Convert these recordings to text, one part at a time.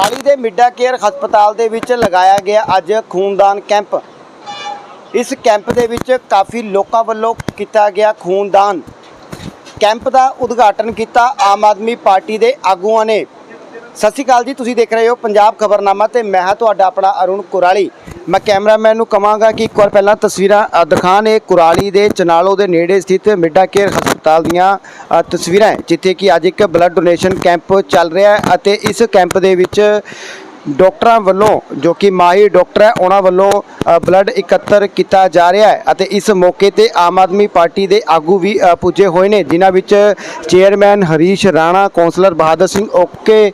ਕੁਰਾਲੀ ਦੇ ਮਿੱਡਾ ਕੇਅਰ ਹਸਪਤਾਲ ਦੇ ਵਿੱਚ ਲਗਾਇਆ ਗਿਆ ਅੱਜ ਖੂਨਦਾਨ ਕੈਂਪ। ਇਸ ਕੈਂਪ ਦੇ ਵਿੱਚ ਕਾਫੀ ਲੋਕਾਂ ਵੱਲੋਂ ਕੀਤਾ ਗਿਆ ਖੂਨਦਾਨ। ਕੈਂਪ ਦਾ ਉਦਘਾਟਨ ਕੀਤਾ ਆਮ ਆਦਮੀ ਪਾਰਟੀ ਦੇ ਆਗੂਆਂ ਨੇ। ਸਤਿ ਸ਼੍ਰੀ ਅਕਾਲ ਜੀ, ਤੁਸੀਂ ਦੇਖ ਰਹੇ ਹੋ ਪੰਜਾਬ ਖਬਰਨਾਮਾ ਤੇ ਮੈਂ ਹਾਂ ਤੁਹਾਡਾ ਆਪਣਾ ਅਰੁਣ ਕੁਰਾਲੀ। ਮੈਂ ਕੈਮਰਾਮੈਨ ਨੂੰ ਕਹਾਂਗਾ ਕਿ ਇੱਕ ਵਾਰ ਪਹਿਲਾਂ ਤਸਵੀਰਾਂ ਅ, ਦਿਖਾਉਣ ਇਹ ਕੁਰਾਲੀ ਦੇ ਚਨਾਲੋ ਦੇ ਨੇੜੇ ਸਥਿਤ ਮਿੱਡਾ ਕੇਅਰ ਹਸਪਤਾਲ ਦੀਆਂ ਤਸਵੀਰਾਂ ਜਿੱਥੇ ਕਿ ਅੱਜ ਇੱਕ ਬਲੱਡ ਡੋਨੇਸ਼ਨ ਕੈਂਪ ਚੱਲ ਰਿਹਾ ਹੈ ਅਤੇ ਇਸ ਕੈਂਪ ਦੇ ਵਿੱਚ ਡਾਕਟਰਾਂ ਵੱਲੋਂ ਜੋ ਕਿ ਮਾਹਿਰ ਡਾਕਟਰ ਹੈ ਉਹਨਾਂ ਵੱਲੋਂ ਬਲੱਡ ਇਕੱਤਰ ਕੀਤਾ ਜਾ ਰਿਹਾ ਹੈ ਅਤੇ ਇਸ ਮੌਕੇ ਤੇ ਆਮ ਆਦਮੀ ਪਾਰਟੀ ਦੇ ਆਗੂ ਵੀ ਪੁੱਜੇ ਹੋਏ ਨੇ ਜਿਨ੍ਹਾਂ ਵਿੱਚ chairman Harish Rana councillor Bahadur Singh okay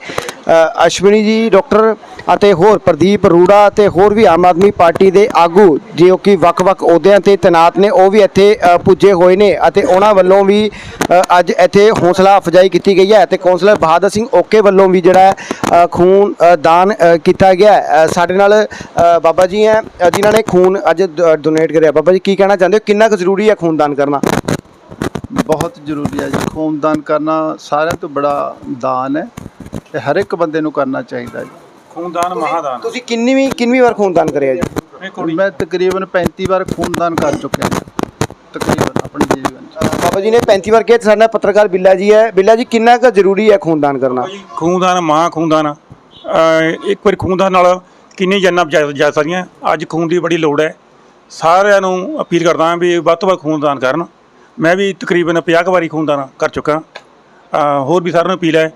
Ashwani ji doctor ਅਤੇ ਹੋਰ ਪ੍ਰਦੀਪ ਰੂੜਾ ਅਤੇ ਹੋਰ ਵੀ ਆਮ ਆਦਮੀ ਪਾਰਟੀ ਦੇ ਆਗੂ, ਜੋ ਕਿ ਵੱਖ-ਵੱਖ ਅਹੁਦਿਆਂ ਤੇ ਤੈਨਾਤ ਨੇ, ਉਹ ਵੀ ਇੱਥੇ ਪੁੱਜੇ ਹੋਏ ਨੇ ਅਤੇ ਉਹਨਾਂ ਵੱਲੋਂ ਵੀ ਅੱਜ ਇੱਥੇ ਹੌਸਲਾ ਅਫਜਾਈ ਕੀਤੀ ਗਈ ਹੈ ਤੇ ਕੌਂਸਲਰ ਬਹਾਦਰ ਸਿੰਘ ਓਕੇ ਵੱਲੋਂ ਵੀ ਜਿਹੜਾ ਖੂਨ ਦਾਨ ਕੀਤਾ ਗਿਆ ਸਾਡੇ ਨਾਲ ਬਾਬਾ ਜੀ ਹੈ ਜਿਨ੍ਹਾਂ ਨੇ ਖੂਨ ਅੱਜ ਡੋਨੇਟ ਕਰਿਆ। ਬਾਬਾ ਜੀ, ਕੀ ਕਹਿਣਾ ਚਾਹੁੰਦੇ ਹੋ? ਕਿੰਨਾ ਕੁ ਜ਼ਰੂਰੀ ਹੈ ਖੂਨ ਦਾਨ ਕਰਨਾ? ਬਹੁਤ ਜ਼ਰੂਰੀ ਹੈ ਜੀ ਖੂਨਦਾਨ ਕਰਨਾ ਸਾਰਿਆਂ ਤੋਂ ਬੜਾ ਦਾਨ ਹੈ ਤੇ ਹਰ ਇੱਕ ਬੰਦੇ ਨੂੰ ਕਰਨਾ ਚਾਹੀਦਾ ਜੀ ਖੂਨਦਾਨ ਮਹਾਦਾਨ। ਤੁਸੀਂ ਕਿੰਨੀ ਵੀ ਕਿੰਨੀ ਵਾਰ ਖੂਨ ਦਾਨ ਕਰਿਆ ਜੀ? ਇਹ ਕੁੜੀ। ਮੈਂ ਤਕਰੀਬਨ 35 ਵਾਰ ਖੂਨਦਾਨ ਕਰ ਚੁੱਕਿਆ ਤਕਰੀਬਨ ਆਪਣੇ ਜੀਵਨ 'ਚ ਬਾਬਾ ਜੀ ਨੇ 35 ਵਾਰ ਕਿਹਾ ਤੇ ਸਾਡੇ ਨਾਲ ਪੱਤਰਕਾਰ ਬਿੱਲਾ ਜੀ ਹੈ। ਬਿੱਲਾ ਜੀ ਕਿੰਨਾ ਕੁ ਜ਼ਰੂਰੀ ਹੈ ਖੂਨ ਦਾਨ ਕਰਨਾ ਜੀ, ਖੂਨਦਾਨ ਮਹਾ ਖੂਨਦਾਨ। ਅਹ ਇੱਕ ਵਾਰੀ ਖੂਨਦਾਨ ਨਾਲ ਕਿੰਨੀ ਜਾਨਾਂ ਬਚਾ ਜਾ ਸਕਦੀਆਂ? ਅੱਜ ਖੂਨ ਦੀ ਬੜੀ ਲੋੜ ਹੈ। ਸਾਰਿਆਂ ਨੂੰ ਅਪੀਲ ਕਰਦਾ ਹਾਂ ਵੀ ਵੱਧ ਤੋਂ ਵੱਧ ਖੂਨਦਾਨ ਕਰਨ। ਮੈਂ ਵੀ ਤਕਰੀਬਨ 50 ਕੁ ਵਾਰੀ ਖੂਨਦਾਨ ਕਰ ਚੁੱਕਾ। ਅਹ ਹੋਰ ਵੀ ਸਾਰਿਆਂ ਨੂੰ ਅਪੀਲ ਹੈ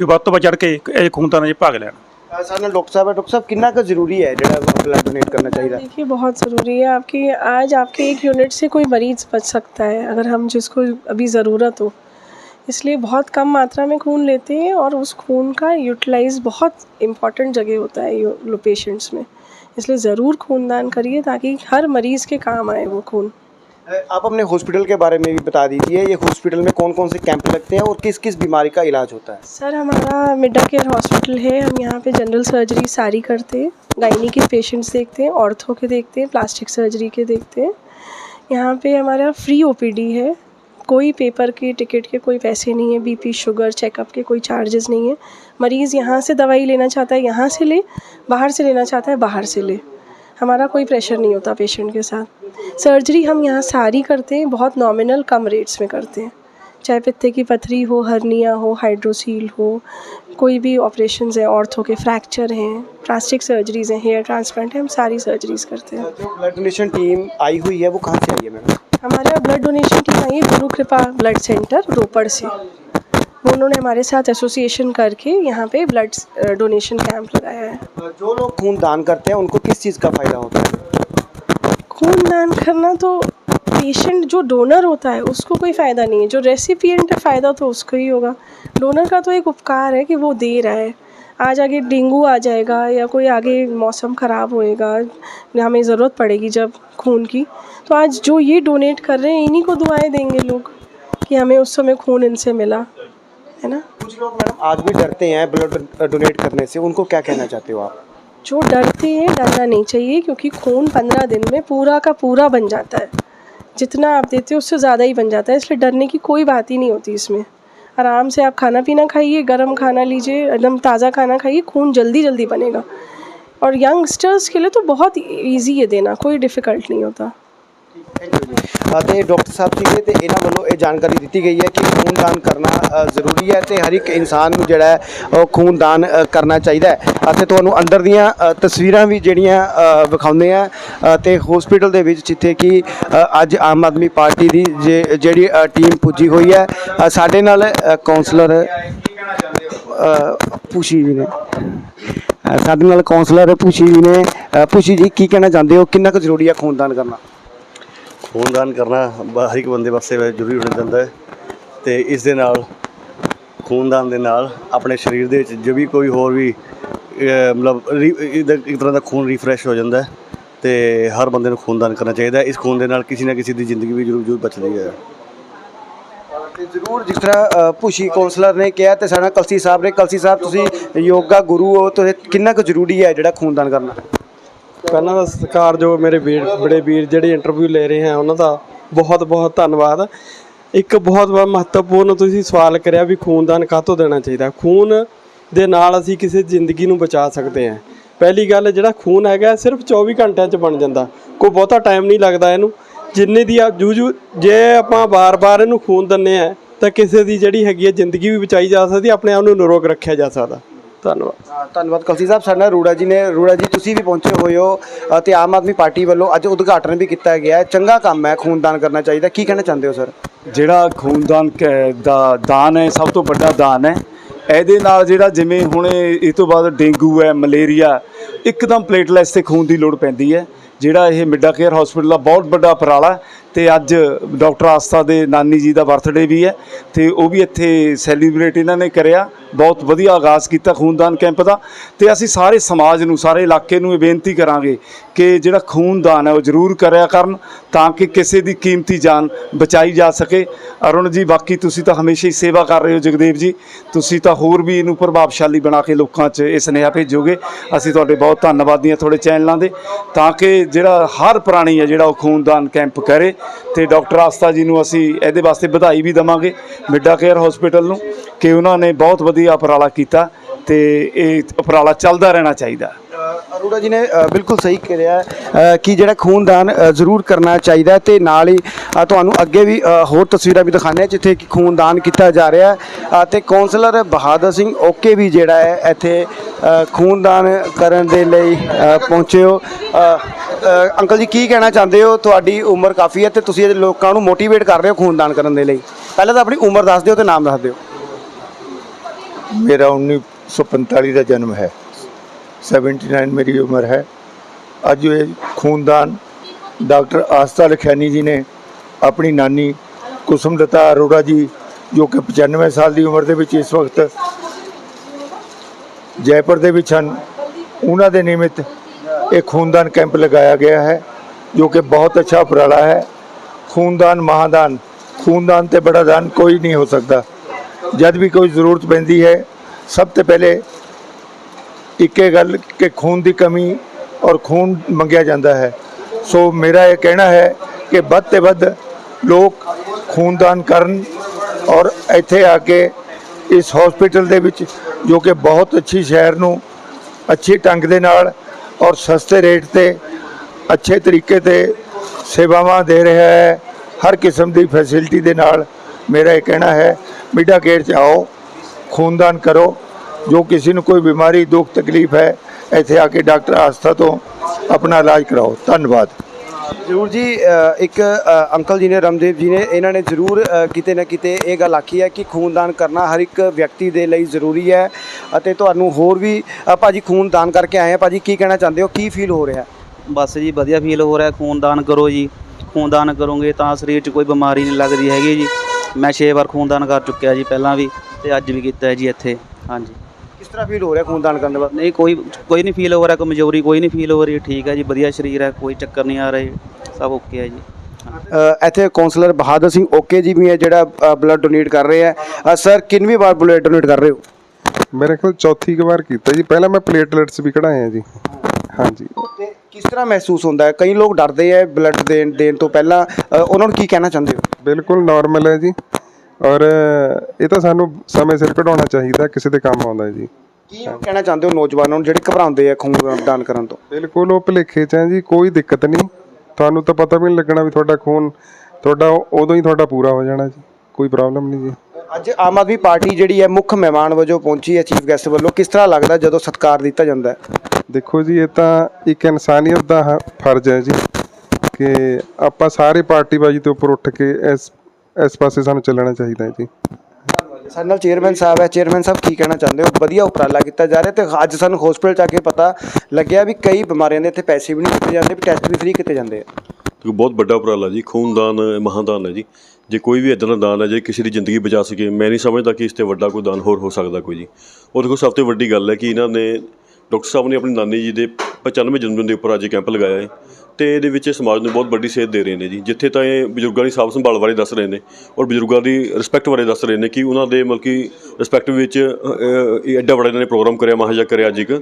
ਵੀ ਵੱਧ ਤੋਂ ਵੱਧ ਚੜ ਕੇ ਇਹ ਖੂਨਦਾਨ 'ਚ ਭਾਗ ਲੈਣ। ਅ, ਸਾਡੇ ਨਾਲ ਡਾਕਟਰ ਸਾਹਿਬ ਹੈ ਡਾਕਟਰ ਸਾਹਿਬ ਕਿੰਨਾ ਕੁ ਜ਼ਰੂਰੀ ਹੈ ਜਿਹੜਾ ਬਲੱਡ ਡੋਨੇਟ ਕਰਨਾ ਚਾਹੀਦਾ देखिए बहुत ज़रूरी है आपकी आज आपके एक यूनिट से कोई मरीज़ बच सकता है अगर हम जिसको अभी ज़रूरत हो इसलिए बहुत कम मात्रा में खून लेते हैं और उस खून का यूटिलाइज बहुत इम्पॉर्टेंट जगह होता है पेशेंट्स में इसलिए ज़रूर खूनदान करिए ताकि हर मरीज़ के काम आए वो खून अ, आप अपने हॉस्पिटल के बारे में भी बता दीजिए, ये हॉस्पिटल में कौन कौन से कैंप लगते हैं और किस किस बीमारी का इलाज होता है? सर, हमारा मिडा केयर हॉस्पिटल है। हम यहाँ पे जनरल सर्जरी सारी करते हैं। गायनी के पेशेंट्स देखते हैं, ऑर्थो के देखते हैं, प्लास्टिक सर्जरी के देखते हैं। यहाँ पे हमारा फ्री ओपीडी है। कोई पेपर के, टिकट के कोई पैसे नहीं है, बीपी, शुगर, चेकअप के कोई चार्जेस नहीं है। मरीज़ यहाँ से दवाई लेना चाहता है, यहाँ से ले, बाहर से लेना चाहता है, बाहर से ले। हमारा कोई प्रेशर नहीं होता पेशेंट के साथ। सर्जरी हम यहाँ सारी करते हैं बहुत नॉमिनल कम रेट्स में करते हैं। चाहे पित्ते की पथरी हो हर्निया हो हाइड्रोसील हो कोई भी ऑपरेशन हैं ऑर्थो के फ्रैक्चर हैं प्लास्टिक सर्जरीज हैं हेयर ट्रांसप्लांट है हम सारी सर्जरीज करते हैं। जो ब्लड डोनेशन टीम आई हुई है वो कहाँ से आई है मैम? हमारे यहाँ ब्लड डोनेशन टीम आई है गुरु कृपा ब्लड सेंटर रोपड़ से। उन्होंने हमारे साथ एसोसिएशन करके यहाँ पे ब्लड डोनेशन कैंप लगाया है। जो लोग खून दान करते हैं उनको किस चीज़ का फ़ायदा होता है? खून दान करना तो पेशेंट जो डोनर होता है उसको कोई फ़ायदा नहीं है। जो रेसिपिएंट है फ़ायदा तो उसको ही होगा। डोनर का तो एक उपकार है कि वो दे रहा है। आज आगे डेंगू आ जाएगा या कोई आगे मौसम ख़राब होएगा हमें ज़रूरत पड़ेगी जब खून की। तो आज जो ये डोनेट कर रहे हैं इन्हीं को दुआएँ देंगे लोग कि हमें उस समय खून इनसे मिला। है ना? कुछ लोग मैडम आज भी डरते हैं ब्लड डोनेट करने से। उनको क्या कहना चाहते हो आप? जो डरते हैं डरना नहीं चाहिए क्योंकि खून पंद्रह दिन में पूरा का पूरा बन जाता है। जितना आप देते हो उससे ज़्यादा ही बन जाता है। इसलिए डरने की कोई बात ही नहीं होती इसमें। आराम से आप खाना पीना खाइए गर्म खाना लीजिए एकदम ताज़ा खाना खाइए खून जल्दी जल्दी बनेगा। और यंगस्टर्स के लिए तो बहुत ईजी है देना कोई डिफ़िकल्ट नहीं होता। ਅਤੇ ਡਾਕਟਰ ਸਾਹਿਬ ਸੀਗੇ ਤੇ ਇਹਨਾਂ ਵੱਲੋਂ ਇਹ ਜਾਣਕਾਰੀ ਦਿੱਤੀ ਗਈ ਹੈ ਕਿ ਖੂਨਦਾਨ ਕਰਨਾ ਜ਼ਰੂਰੀ ਹੈ ਤੇ ਹਰ ਇੱਕ ਇਨਸਾਨ ਨੂੰ ਜਿਹੜਾ ਹੈ ਉਹ ਖੂਨਦਾਨ ਕਰਨਾ ਚਾਹੀਦਾ ਹੈ। ਅਤੇ ਤੁਹਾਨੂੰ ਅੰਦਰ ਦੀਆਂ ਤਸਵੀਰਾਂ ਵੀ ਜਿਹੜੀਆਂ ਵਿਖਾਉਂਦੇ ਆ ਅ, ਤੇ ਹਸਪੀਟਲ ਦੇ ਵਿੱਚ ਜਿੱਥੇ ਕਿ ਅੱਜ ਆਮ ਆਦਮੀ ਪਾਰਟੀ ਦੀ ਜੇ- ਜਿਹੜੀ ਟੀਮ ਪੁੱਜੀ ਹੋਈ ਹੈ ਸਾਡੇ ਨਾਲ ਅ, ਕਾਉਂਸਲਰ ਅ, ਜੀ ਨੇ। ਸਾਡੇ ਨਾਲ ਕਾਉਂਸਲਰ ਪੁਸ਼ੀ ਜੀ ਨੇ। ਅ, ਜੀ ਕੀ ਕਹਿਣਾ ਚਾਹੁੰਦੇ ਹੋ? ਕਿੰਨਾ ਕੁ ਜ਼ਰੂਰੀ ਹੈ ਖੂਨਦਾਨ ਕਰਨਾ? ਖੂਨਦਾਨ ਕਰਨਾ ਬ- ਹਰ ਇੱਕ ਬੰਦੇ ਵਾਸਤੇ ਜ਼ਰੂਰੀ ਹੋਣਾ ਚਾਹੁੰਦਾ ਹੈ ਤੇ ਇਸ ਦੇ ਨਾਲ ਖੂਨਦਾਨ ਦੇ ਨਾਲ ਆਪਣੇ ਸਰੀਰ ਦੇ ਵਿੱਚ ਜੋ ਵੀ ਕੋਈ ਹੋਰ ਵੀ ਮਤਲਬ ਇੱਕ ਤਰ੍ਹਾਂ ਦਾ ਖੂਨ ਰੀਫਰੈਸ਼ ਹੋ ਜਾਂਦਾ ਹੈ ਤੇ ਹਰ ਬੰਦੇ ਨੂੰ ਖੂਨਦਾਨ ਕਰਨਾ ਚਾਹੀਦਾ ਇਸ ਖੂਨ ਦੇ ਨਾਲ ਕਿਸੇ ਨਾ ਕਿਸੇ ਦੀ ਜ਼ਿੰਦਗੀ ਵੀ ਜ਼ਰੂਰ ਜ਼ਰੂਰ ਬਚਦੀ ਹੈ। ਤੇ ਜ਼ਰੂਰ ਜਿਸ ਤਰ੍ਹਾਂ ਭੂਸ਼ੀ ਭੁਸ਼ੀ ਕਾਉਂਸਲਰ ਨੇ ਕਿਹਾ ਤੇ ਸਾਡਾ ਕਲਸੀ ਸਾਹਿਬ ਨੇ, ਕਲਸੀ ਸਾਹਿਬ ਤੁਸੀਂ ਯੋਗਾ ਗੁਰੂ ਹੋ, ਤੇ ਕਿੰਨਾ ਕੁ ਜ਼ਰੂਰੀ ਹੈ ਜਿਹੜਾ ਖੂਨਦਾਨ ਕਰਨਾ? ਪਹਿਲਾਂ ਤਾਂ ਸਤਿਕਾਰ ਜੋ ਮੇਰੇ ਵੀਰ, ਬੜੇ ਵੀਰ ਜਿਹੜੇ ਇੰਟਰਵਿਊ ਲੈ ਰਹੇ ਹੈ, ਉਹਨਾਂ ਦਾ ਬਹੁਤ ਬਹੁਤ ਧੰਨਵਾਦ। ਇੱਕ ਬਹੁਤ ਮਹੱਤਵਪੂਰਨ ਤੁਸੀਂ ਸਵਾਲ ਕਰਿਆ ਵੀ ਖੂਨਦਾਨ ਕਾਹਤੋਂ ਦੇਣਾ ਚਾਹੀਦਾ? ਖੂਨ ਦੇ ਨਾਲ ਅਸੀਂ ਕਿਸੇ ਜ਼ਿੰਦਗੀ ਨੂੰ ਬਚਾ ਸਕਦੇ ਹਾਂ। ਪਹਿਲੀ ਗੱਲ, ਜਿਹੜਾ ਖੂਨ ਹੈਗਾ, ਸਿਰਫ 24 ਘੰਟਿਆਂ 'ਚ ਬਣ ਜਾਂਦਾ। ਕੋਈ ਬਹੁਤਾ ਟਾਈਮ ਨਹੀਂ ਲੱਗਦਾ ਇਹਨੂੰ। ਜਿੰਨੇ ਦੀ ਆ ਜੂਜੂ ਜੇ ਆਪਾਂ ਬਾਰ-ਬਾਰ ਇਹਨੂੰ ਖੂਨ ਦਿੰਨੇ ਆ, ਤਾਂ ਕਿਸੇ ਦੀ ਜਿਹੜੀ ਹੈਗੀ ਹੈ ਜ਼ਿੰਦਗੀ ਵੀ ਬਚਾਈ ਜਾ ਸਕਦੀ, ਆਪਣੇ ਆਪ ਨੂੰ ਨਿਰੋਗ ਰੱਖਿਆ ਜਾ ਸਕਦਾ। ਧੰਨਵਾਦ। ਅ, ਧੰਨਵਾਦ। ਕਲਸੀ ਸਾਹਿਬ ਸਾਡੇ ਨਾਲ ਰੂੜਾ ਜੀ ਨੇ ਰੂੜਾ ਜੀ ਤੁਸੀਂ ਵੀ ਪਹੁੰਚੇ ਹੋਏ ਹੋ ਅ, ਤੇ ਆਮ ਆਦਮੀ ਪਾਰਟੀ ਵੱਲੋਂ ਅੱਜ ਉਦਘਾਟਨ ਵੀ ਕੀਤਾ ਗਿਆ ਹੈ। ਚੰਗਾ ਕੰਮ ਹੈ ਖੂਨਦਾਨ ਕਰਨਾ ਚਾਹੀਦਾ। ਕੀ ਕਹਿਣਾ ਚਾਹੁੰਦੇ ਹੋ ਸਰ? ਜਿਹੜਾ ਖੂਨਦਾਨ ਕ- ਦਾ ਦਾਨ ਹੈ ਸਭ ਤੋਂ ਵੱਡਾ ਦਾਨ ਹੈ। ਇਹਦੇ ਨਾਲ ਜਿਹੜਾ ਜਿਵੇਂ ਹੁਣ ਇਹ ਇਹ ਤੋਂ ਬਾਅਦ ਡੇਂਗੂ ਹੈ ਮਲੇਰੀਆ ਇੱਕਦਮ ਪਲੇਟਲੈਸ ਤੇ ਖੂਨ ਦੀ ਲੋੜ ਪੈਂਦੀ ਹੈ। ਜਿਹੜਾ ਇਹ ਮਿੱਡਾ ਕੇਅਰ ਹਸਪੀਟਲ ਦਾ ਬਹੁਤ ਵੱਡਾ ਉਪਰਾਲਾ। ਹੈ ਤੇ ਅੱਜ ਡਾਕਟਰ ਆਸਥਾ ਦੇ ਨਾਨੀ ਜੀ ਦਾ ਬਰਥਡੇ ਵੀ ਹੈ ਤੇ ਉਹ ਵੀ ਇੱਥੇ ਸੈਲੀਬ੍ਰੇਟ ਇਹਨਾਂ ਨੇ ਕਰਿਆ। ਬਹੁਤ ਵਧੀਆ ਆਗਾਜ਼ ਕੀਤਾ ਖੂਨਦਾਨ ਕੈਂਪ ਦਾ। ਤੇ ਅਸੀਂ ਸਾਰੇ ਸਮਾਜ ਨੂੰ, ਸਾਰੇ ਇਲਾਕੇ ਨੂੰ ਇਹ ਬੇਨਤੀ ਕਰਾਂਗੇ ਕਿ ਜਿਹੜਾ ਖੂਨਦਾਨ ਹੈ ਉਹ ਜ਼ਰੂਰ ਕਰਿਆ ਕਰਨ ਤਾਂ ਕਿ ਕਿਸੇ ਦੀ ਕੀਮਤੀ ਜਾਨ ਬਚਾਈ ਜਾ ਸਕੇ। ਅਰੁਣ ਜੀ, ਬਾਕੀ ਤੁਸੀਂ ਤਾਂ ਹਮੇਸ਼ਾ ਹੀ ਸੇਵਾ ਕਰ ਰਹੇ ਹੋ ਜਗਦੇਵ ਜੀ। ਤੁਸੀਂ ਤਾਂ ਹੋਰ ਵੀ ਇਹਨੂੰ ਪ੍ਰਭਾਵਸ਼ਾਲੀ ਬਣਾ ਕੇ ਲੋਕਾਂ 'ਚ ਇਹ ਸੁਨੇਹਾ ਭੇਜੋਗੇ। ਅਸੀਂ ਤੁਹਾਡੇ ਬਹੁਤ ਧੰਨਵਾਦੀ ਹਾਂ ਤੁਹਾਡੇ ਚੈਨਲਾਂ ਦੇ। ਤਾਂ ਕਿ ਜਿਹੜਾ ਹਰ ਪ੍ਰਾਣੀ ਹੈ ਜਿਹੜਾ ਉਹ ਖੂਨਦਾਨ ਕੈਂਪ ਕਰੇ। ਤੇ ਡਾਕਟਰ ਆਸਥਾ ਜੀ ਨੂੰ ਅਸੀਂ ਇਹਦੇ ਵਾਸਤੇ ਵਧਾਈ ਵੀ ਦਵਾਂਗੇ ਮਿੱਡਾ ਕੇਅਰ ਹਸਪੀਟਲ ਨੂੰ ਕਿ ਉਹਨਾਂ ਨੇ ਬਹੁਤ ਵਧੀਆ ਉਪਰਾਲਾ ਕੀਤਾ ਤੇ ਇਹ ਉਪਰਾਲਾ ਚੱਲਦਾ ਰਹਿਣਾ ਚਾਹੀਦਾ। ਅਰੋੜਾ ਜੀ ਨੇ ਅ, ਬਿਲਕੁਲ ਸਹੀ ਕਿਹਾ ਅ, ਕਿ ਜਿਹੜਾ ਖੂਨਦਾਨ ਅ, ਜ਼ਰੂਰ ਕਰਨਾ ਚਾਹੀਦਾ ਹੈ ਤੇ ਨਾਲ ਹੀ ਅ, ਤੁਹਾਨੂੰ ਅੱਗੇ ਵੀ ਅ, ਹੋਰ ਤਸਵੀਰਾਂ ਵੀ ਦਿਖਾਉਂਦੇ ਹਾਂ ਜਿੱਥੇ ਕਿ ਖੂਨਦਾਨ ਕੀਤਾ ਜਾ ਰਿਹਾ ਹੈ। ਅਤੇ ਕੌਂਸਲਰ ਬਹਾਦਰ ਸਿੰਘ ਓਕੇ ਵੀ ਜਿਹੜਾ ਹੈ ਇੱਥੇ ਅ, ਖੂਨਦਾਨ ਕਰਨ ਦੇ ਲਈ ਅ, ਪਹੁੰਚੇ ਹੋ। ਅ, ਅ, ਅੰਕਲ ਜੀ ਕੀ ਕਹਿਣਾ ਚਾਹੁੰਦੇ ਹੋ? ਤੁਹਾਡੀ ਉਮਰ ਕਾਫੀ ਹੈ ਤੇ ਤੁਸੀਂ ਇਹ ਲੋਕਾਂ ਨੂੰ ਮੋਟੀਵੇਟ ਕਰ ਰਹੇ ਹੋ ਖੂਨਦਾਨ ਕਰਨ ਦੇ ਲਈ। ਪਹਿਲਾਂ ਤਾਂ ਆਪਣੀ ਉਮਰ ਦੱਸ ਦਿਓ ਤੇ ਨਾਮ ਦੱਸ ਦਿਓ। ਮੇਰਾ 1945 ਦਾ ਜਨਮ ਹੈ। 79 ਮੇਰੀ ਉਮਰ ਹੈ ਅੱਜ ਇਹ ਖੂਨਦਾਨ ਡਾਕਟਰ ਆਸਥਾ ਲਖਿਆਨੀ ਜੀ ਨੇ ਆਪਣੀ ਨਾਨੀ ਕੁਸਮਲਤਾ ਅਰੋੜਾ ਜੀ ਜੋ ਕਿ 95 ਸਾਲ ਦੀ ਉਮਰ ਦੇ ਵਿੱਚ ਇਸ ਵਕਤ ਜੈਪੁਰ ਦੇ ਵਿੱਚ ਹਨ ਉਹਨਾਂ ਦੇ ਨਿਮਿਤ ਇਹ ਖੂਨਦਾਨ ਕੈਂਪ ਲਗਾਇਆ ਗਿਆ ਹੈ ਜੋ ਕਿ ਬਹੁਤ ਅੱਛਾ ਉਪਰਾਲਾ ਹੈ ਖੂਨਦਾਨ ਮਹਾਦਾਨ ਖੂਨਦਾਨ ਤੇ ਬੜਾ ਦਾਨ ਕੋਈ ਨਹੀਂ ਹੋ ਸਕਦਾ ਜਦ ਵੀ ਕੋਈ ਜ਼ਰੂਰਤ ਪੈਂਦੀ ਹੈ ਸਭ ਤੋਂ ਪਹਿਲੇ ਇੱਕ ਇਹ ਗੱਲ ਕਿ ਖੂਨ ਦੀ ਕਮੀ ਔਰ ਖੂਨ ਮੰਗਿਆ ਜਾਂਦਾ ਹੈ। ਸੋ ਮੇਰਾ ਇਹ ਕਹਿਣਾ ਹੈ ਕਿ ਵੱਧ ਤੋਂ ਵੱਧ ਲੋਕ ਖੂਨਦਾਨ ਕਰਨ ਔਰ ਇੱਥੇ ਆ ਕੇ ਇਸ ਹਸਪੀਟਲ ਦੇ ਵਿੱਚ, ਜੋ ਕਿ ਬਹੁਤ ਅੱਛੀ ਸ਼ਹਿਰ ਨੂੰ ਅੱਛੀ ਢੰਗ ਦੇ ਨਾਲ ਔਰ ਸਸਤੇ ਰੇਟ ਤੇ ਅੱਛੇ ਤਰੀਕੇ ਤੇ ਸੇਵਾਵਾਂ ਦੇ ਰਿਹਾ ਹੈ, ਹਰ ਕਿਸਮ ਦੀ ਫੈਸਿਲਿਟੀ ਦੇ ਨਾਲ ਮੇਰਾ ਇਹ ਕਹਿਣਾ ਹੈ ਮਿੱਡਾ ਕੇਅਰ 'ਚ ਆਓ, ਖੂਨਦਾਨ ਕਰੋ। ਜੋ ਕਿਸੇ ਨੂੰ ਕੋਈ ਬਿਮਾਰੀ ਦੁੱਖ ਤਕਲੀਫ ਹੈ ਇੱਥੇ ਆ ਕੇ ਡਾਕਟਰ ਆਸਥਾ ਤੋਂ ਆਪਣਾ ਇਲਾਜ ਕਰਾਓ। ਧੰਨਵਾਦ। ਜ਼ਰੂਰ ਜੀ ਇੱਕ ਅੰਕਲ ਜੀ ਨੇ ਰਮਦੇਵ ਜੀ ਨੇ ਇਹਨਾਂ ਨੇ ਜ਼ਰੂਰ ਕਿਤੇ ਨਾ ਕਿਤੇ ਇਹ ਗੱਲ ਆਖੀ ਹੈ ਕਿ ਖੂਨਦਾਨ ਕਰਨਾ ਹਰ ਇੱਕ ਵਿਅਕਤੀ ਦੇ ਲਈ ਜ਼ਰੂਰੀ ਹੈ ਅਤੇ ਤੁਹਾਨੂੰ ਹੋਰ ਵੀ ਭਾਜੀ ਖੂਨਦਾਨ ਕਰਕੇ ਆਏ ਆ। ਭਾਜੀ ਕੀ ਕਹਿਣਾ ਚਾਹੁੰਦੇ ਹੋ? ਕੀ ਫੀਲ ਹੋ ਰਿਹਾ? ਬਸ ਜੀ ਵਧੀਆ ਫੀਲ ਹੋ ਰਿਹਾ। ਖੂਨਦਾਨ ਕਰੋ ਜੀ। ਖੂਨਦਾਨ ਕਰੋਗੇ ਤਾਂ ਸਰੀਰ 'ਚ ਕੋਈ ਬਿਮਾਰੀ ਨਹੀਂ ਲੱਗਦੀ ਹੈਗੀ ਜੀ। ਮੈਂ 6 ਵਾਰ ਖੂਨਦਾਨ ਕਰ ਚੁੱਕਿਆ ਜੀ ਪਹਿਲਾਂ ਵੀ ਤੇ ਅੱਜ ਵੀ ਕੀਤਾ ਹੈ ਜੀ ਇੱਥੇ। ਹਾਂਜੀ। ਕਿਸ ਤਰ੍ਹਾਂ ਫੀਲ ਹੋ ਰਿਹਾ ਖੂਨਦਾਨ ਕਰਨ ਦੇ ਬਾਅਦ? ਨਹੀਂ ਕੋਈ ਕੋਈ ਨਹੀਂ ਫੀਲ ਹੋ ਰਿਹਾ ਕਮਜ਼ੋਰੀ ਕੋਈ ਨਹੀਂ ਫੀਲ ਹੋ ਰਹੀ ਠੀਕ ਹੈ ਜੀ ਵਧੀਆ ਸਰੀਰ ਹੈ ਕੋਈ ਚੱਕਰ ਨਹੀਂ ਆ ਰਿਹਾ ਸਭ ਓਕੇ ਹੈ ਜੀ। ਅ, ਇੱਥੇ ਕਾਉਂਸਲਰ ਬਹਾਦਰ ਸਿੰਘ ਓਕੇ ਜੀ ਵੀ ਹੈ ਜਿਹੜਾ ਬਲੱਡ ਡੋਨੇਟ ਕਰ ਰਹੇ ਹੈ ਸਰ ਕਿੰਨਵੀਂ ਵਾਰ ਬਲੱਡ ਡੋਨੇਟ ਕਰ ਰਹੇ ਹੋ? ਮੇਰੇ ਕੋਲ ਚੌਥੀ ਕੁ ਵਾਰ ਕੀਤਾ ਜੀ। ਪਹਿਲਾਂ ਮੈਂ ਪਲੇਟਲੈਟਸ ਵੀ ਕਢਾਏ ਆ ਜੀ। ਹਾਂਜੀ। ਤੇ ਕਿਸ ਤਰ੍ਹਾਂ ਮਹਿਸੂਸ ਹੁੰਦਾ ਹੈ? ਕਈ ਲੋਕ ਡਰਦੇ ਹੈ ਬਲੱਡ ਦੇਣ ਦੇਣ ਤੋਂ ਪਹਿਲਾਂ। ਅ, ਉਹਨਾਂ ਨੂੰ ਕੀ ਕਹਿਣਾ ਚਾਹੁੰਦੇ ਹੋ? ਬਿਲਕੁਲ ਨਾਰਮਲ ਹੈ ਜੀ। ਔਰ ਇਹ ਤਾਂ ਸਾਨੂੰ ਸਮੇਂ ਸਿਰ ਕਢਾਉਣਾ ਚਾਹੀਦਾ ਕਿਸੇ ਦੇ ਕੰਮ ਆਉਂਦਾ ਹੈ ਜੀ। ਕੀ ਕਹਿਣਾ ਚਾਹੁੰਦੇ ਹੋ ਨੌਜਵਾਨਾਂ ਨੂੰ ਜਿਹੜੇ ਘਬਰਾਉਂਦੇ ਆ ਖੂਨਦਾਨ ਕਰਨ ਤੋਂ? ਬਿਲਕੁਲ ਉਹ ਭੁਲੇਖੇ ਚ ਹੈ ਜੀ ਕੋਈ ਦਿੱਕਤ ਨਹੀਂ। ਤੁਹਾਨੂੰ ਤਾਂ ਪਤਾ ਵੀ ਨਹੀਂ ਲੱਗਣਾ ਵੀ ਤੁਹਾਡਾ ਖੂਨ ਤੁਹਾਡਾ ਉਦੋਂ ਹੀ ਤੁਹਾਡਾ ਪੂਰਾ ਹੋ ਜਾਣਾ ਜੀ ਕੋਈ ਪ੍ਰੋਬਲਮ ਨਹੀਂ ਜੀ। ਅੱਜ ਆਮ ਆਦਮੀ ਪਾਰਟੀ ਜਿਹੜੀ ਹੈ ਮੁੱਖ ਮਹਿਮਾਨ ਵਜੋਂ ਪਹੁੰਚੀ ਹੈ ਚੀਫ ਗੈਸਟ ਵੱਲੋਂ। ਕਿਸ ਤਰ੍ਹਾਂ ਲੱਗਦਾ ਜਦੋਂ ਸਤਿਕਾਰ ਦਿੱਤਾ ਜਾਂਦਾ ਹੈ? ਦੇਖੋ ਜੀ ਇਹ ਤਾਂ ਇੱਕ ਇਨਸਾਨੀਅਤ ਦਾ ਹ- ਫਰਜ਼ ਹੈ ਜੀ ਕਿ ਆਪਾਂ ਸਾਰੇ ਪਾਰਟੀਬਾਜ਼ੀ ਤੋਂ ਉੱਪਰ ਉੱਠ ਕੇ ਇਸ ਇਸ ਪਾਸੇ ਸਾਨੂੰ ਚੱਲਣਾ ਚਾਹੀਦਾ ਹੈ ਜੀ। ਸਾਡੇ ਨਾਲ ਚੇਅਰਮੈਨ ਸਾਹਿਬ ਹੈ। ਚੇਅਰਮੈਨ ਸਾਹਿਬ ਕੀ ਕਹਿਣਾ ਚਾਹੁੰਦੇ ਹੋ? ਵਧੀਆ ਉਪਰਾਲਾ ਕੀਤਾ ਜਾ ਰਿਹਾ ਤੇ ਅੱਜ ਸਾਨੂੰ ਹਸਪੀਟਲ ਚ ਆ ਕੇ ਪਤਾ ਲੱਗਿਆ ਵੀ ਕਈ ਬਿਮਾਰੀਆਂ ਦੇ ਇੱਥੇ ਪੈਸੇ ਵੀ ਨਹੀਂ ਦਿੱਤੇ ਜਾਂਦੇ ਵੀ ਟੈਸਟ ਵੀ ਫ੍ਰੀ ਕੀਤੇ ਜਾਂਦੇ ਆ। ਕਿਉਂਕਿ ਬਹੁਤ ਵੱਡਾ ਉਪਰਾਲਾ ਜੀ। ਖੂਨਦਾਨ ਮਹਾਦਾਨ ਹੈ ਜੀ। ਜੇ ਕੋਈ ਵੀ ਇਦਾਂ ਦਾ ਦਾਨ ਹੈ ਜੇ ਕਿਸੇ ਦੀ ਜ਼ਿੰਦਗੀ ਬਚਾ ਸਕੇ ਮੈਂ ਨਹੀਂ ਸਮਝਦਾ ਕਿ ਇਸ ਤੇ ਵੱਡਾ ਕੋਈ ਦਾਨ ਹੋਰ ਹੋ ਸਕਦਾ ਕੋਈ ਜੀ। ਉਹ ਦੇਖੋ ਸਭ ਤੋਂ ਵੱਡੀ ਗੱਲ ਹੈ ਕਿ ਇਹਨਾਂ ਨੇ ਡਾਕਟਰ ਸਾਹਿਬ ਨੇ ਆਪਣੀ ਨਾਨੀ ਜੀ ਦੇ 95 ਜਨਮਦਿਨ ਦੇ ਉੱਪਰ ਅੱਜ ਕੈਂਪ ਲਗਾਇਆ ਹੈ। ਤੇ ਇਹਦੇ ਵਿੱਚ ਸਮਾਜ ਨੂੰ ਬਹੁਤ ਵੱਡੀ ਸੇਧ ਦੇ ਰਹੇ ਨੇ ਜੀ। ਜਿੱਥੇ ਤਾਂ ਇਹ ਬਜ਼ੁਰਗਾਂ ਦੀ ਸਾਂਭ ਸੰਭਾਲ ਬਾਰੇ ਦੱਸ ਰਹੇ ਨੇ ਔਰ ਬਜ਼ੁਰਗਾਂ ਦੀ ਰਿਸਪੈਕਟ ਬਾਰੇ ਦੱਸ ਰਹੇ ਨੇ ਕਿ ਉਹਨਾਂ ਦੇ ਮਤਲਬ ਕਿ ਰਿਸਪੈਕਟ ਵਿੱਚ ਇਹ ਐਡਾ ਵੱਡਾ ਇਹਨਾਂ ਨੇ ਪ੍ਰੋਗਰਾਮ ਕਰਿਆ ਮਹਾਜਾ ਕਰਿਆ ਅੱਜ ਇੱਕ।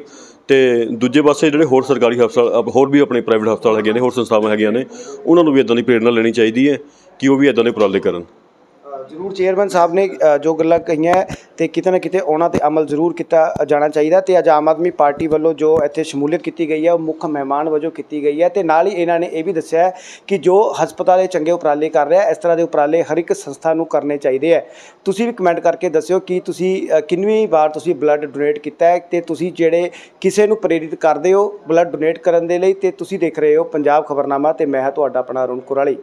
ਤੇ ਦੂਜੇ ਪਾਸੇ ਜਿਹੜੇ ਹੋਰ ਸਰਕਾਰੀ ਹਸਪਤਾਲ ਹੋਰ ਵੀ ਆਪਣੇ ਪ੍ਰਾਈਵੇਟ ਹਸਪਤਾਲ ਹੈਗੇ ਨੇ, ਹੋਰ ਸੰਸਥਾਵਾਂ ਹੈਗੀਆਂ ਨੇ, ਉਹਨਾਂ ਨੂੰ ਵੀ ਇਦਾਂ ਦੀ ਪ੍ਰੇਰਣਾ ਲੈਣੀ ਚਾਹੀਦੀ ਹੈ ਕਿ ਉਹ ਵੀ ਇਦਾਂ ਦੇ ਉਪਰਾਲੇ ਕਰਨ। ਜ਼ਰੂਰ ਚੇਅਰਮੈਨ ਸਾਹਿਬ ਨੇ ਅ, ਜੋ ਗੱਲਾਂ ਕਹੀਆਂ ਹੈ ਤੇ ਕਿਤੇ ਨਾ ਕਿਤੇ ਉਹਨਾਂ ਤੇ ਅਮਲ ਜ਼ਰੂਰ ਕੀਤਾ ਜਾਣਾ ਚਾਹੀਦਾ ਤੇ ਅੱਜ ਆਮ ਆਦਮੀ ਪਾਰਟੀ ਵੱਲੋਂ ਜੋ ਇੱਥੇ ਸ਼ਮੂਲੀਅਤ ਕੀਤੀ ਗਈ ਹੈ ਉਹ ਮੁੱਖ ਮਹਿਮਾਨ ਵਜੋਂ ਕੀਤੀ ਗਈ ਹੈ ਤੇ ਨਾਲ ਹੀ ਇਹਨਾਂ ਨੇ ਇਹ ਵੀ ਦੱਸਿਆ ਹੈ ਕਿ ਜੋ ਹਸਪਤਾਲ ਇਹ ਚੰਗੇ ਉਪਰਾਲੇ ਕਰ ਰਿਹਾ ਹੈ, ਇਸ ਤਰ੍ਹਾਂ ਦੇ ਉਪਰਾਲੇ ਹਰ ਇੱਕ ਸੰਸਥਾ ਨੂੰ ਕਰਨੇ ਚਾਹੀਦੇ ਹੈ। ਤੁਸੀਂ ਵੀ ਕਮੈਂਟ ਕਰਕੇ ਦੱਸਿਓ ਕਿ ਤੁਸੀਂ ਅ, ਕਿੰਨਵੀਂ ਵਾਰ ਤੁਸੀਂ ਬਲੱਡ ਡੋਨੇਟ ਕੀਤਾ ਹੈ ਤੇ ਤੁਸੀਂ ਜਿਹੜੇ ਕਿਸੇ ਨੂੰ ਪ੍ਰੇਰਿਤ ਕਰਦੇ ਹੋ ਬਲੱਡ ਡੋਨੇਟ ਕਰਨ ਦੇ ਲਈ ਤੇ ਤੁਸੀਂ ਦੇਖ ਰਹੇ ਹੋ ਪੰਜਾਬ ਖਬਰਨਾਮਾ ਤੇ ਮੈਂ ਹਾਂ ਤੁਹਾਡਾ ਆਪਣਾ ਅਰੁਣ ਕੁਰਾਲੀ।